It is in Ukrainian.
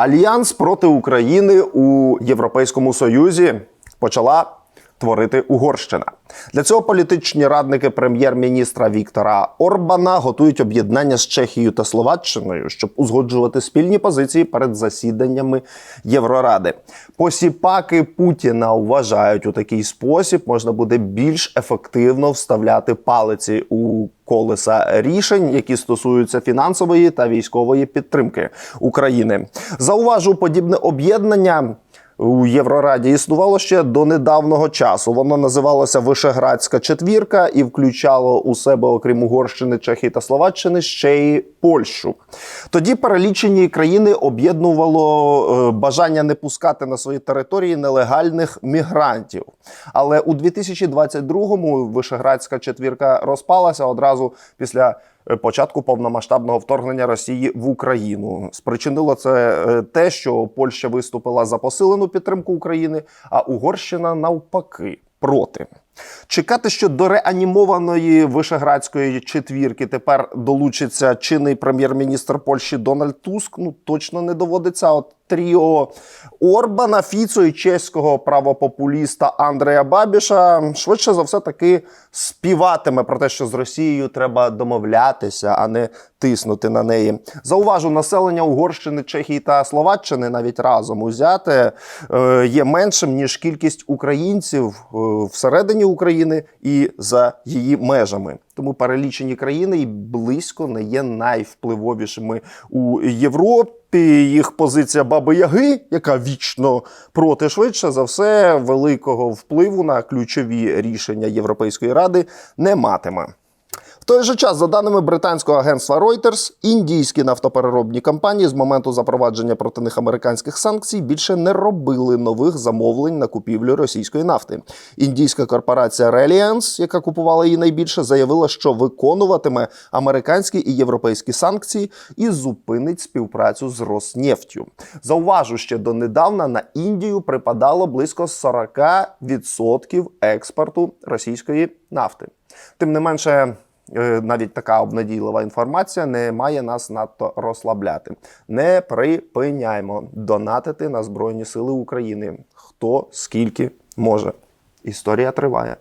Альянс проти України у Європейському Союзі почала творити Угорщина. Для цього політичні радники прем'єр-міністра Віктора Орбана готують об'єднання з Чехією та Словаччиною, щоб узгоджувати спільні позиції перед засіданнями Євроради. Посіпаки Путіна вважають, у такий спосіб можна буде більш ефективно вставляти палиці у колеса рішень, які стосуються фінансової та військової підтримки України. Зауважу, подібне об'єднання. У Єврораді існувало ще до недавнього часу. Воно називалося Вишеградська четвірка і включало у себе, окрім Угорщини, Чехії та Словаччини, ще й Польщу. Тоді перелічені країни об'єднувало е, бажання не пускати на свої території нелегальних мігрантів. Але у 2022-му Вишеградська четвірка розпалася одразу після початку повномасштабного вторгнення Росії в Україну. Спричинило це е, те, що Польща виступила за посилену підтримку України, а Угорщина навпаки проти. Чекати, що до реанімованої вишеградської четвірки тепер долучиться чинний прем'єр-міністр Польщі Дональд Туск. Ну точно не доводиться. От тріо Орбана, Фіцо і чеського правопопуліста Андрея Бабіша швидше за все таки співатиме про те, що з Росією треба домовлятися, а не тиснути на неї. Зауважу, населення Угорщини, Чехії та Словаччини навіть разом узяте е, є меншим ніж кількість українців е, всередині України і за її межами. Тому перелічені країни і близько не є найвпливовішими у Європі. Їх позиція Баби Яги, яка вічно проти швидше за все великого впливу на ключові рішення Європейської ради не матиме. Той же час, за даними британського агентства Reuters, індійські нафтопереробні компанії з моменту запровадження проти них американських санкцій більше не робили нових замовлень на купівлю російської нафти. Індійська корпорація Reliance, яка купувала її найбільше, заявила, що виконуватиме американські і європейські санкції і зупинить співпрацю з Роснефтю. Зауважу, ще донедавна на Індію припадало близько 40% експорту російської нафти. Тим не менше. Е, Навіть така обнадійлива інформація не має нас надто розслабляти. Не припиняймо донатити на Збройні Сили України. Хто скільки може. Історія триває.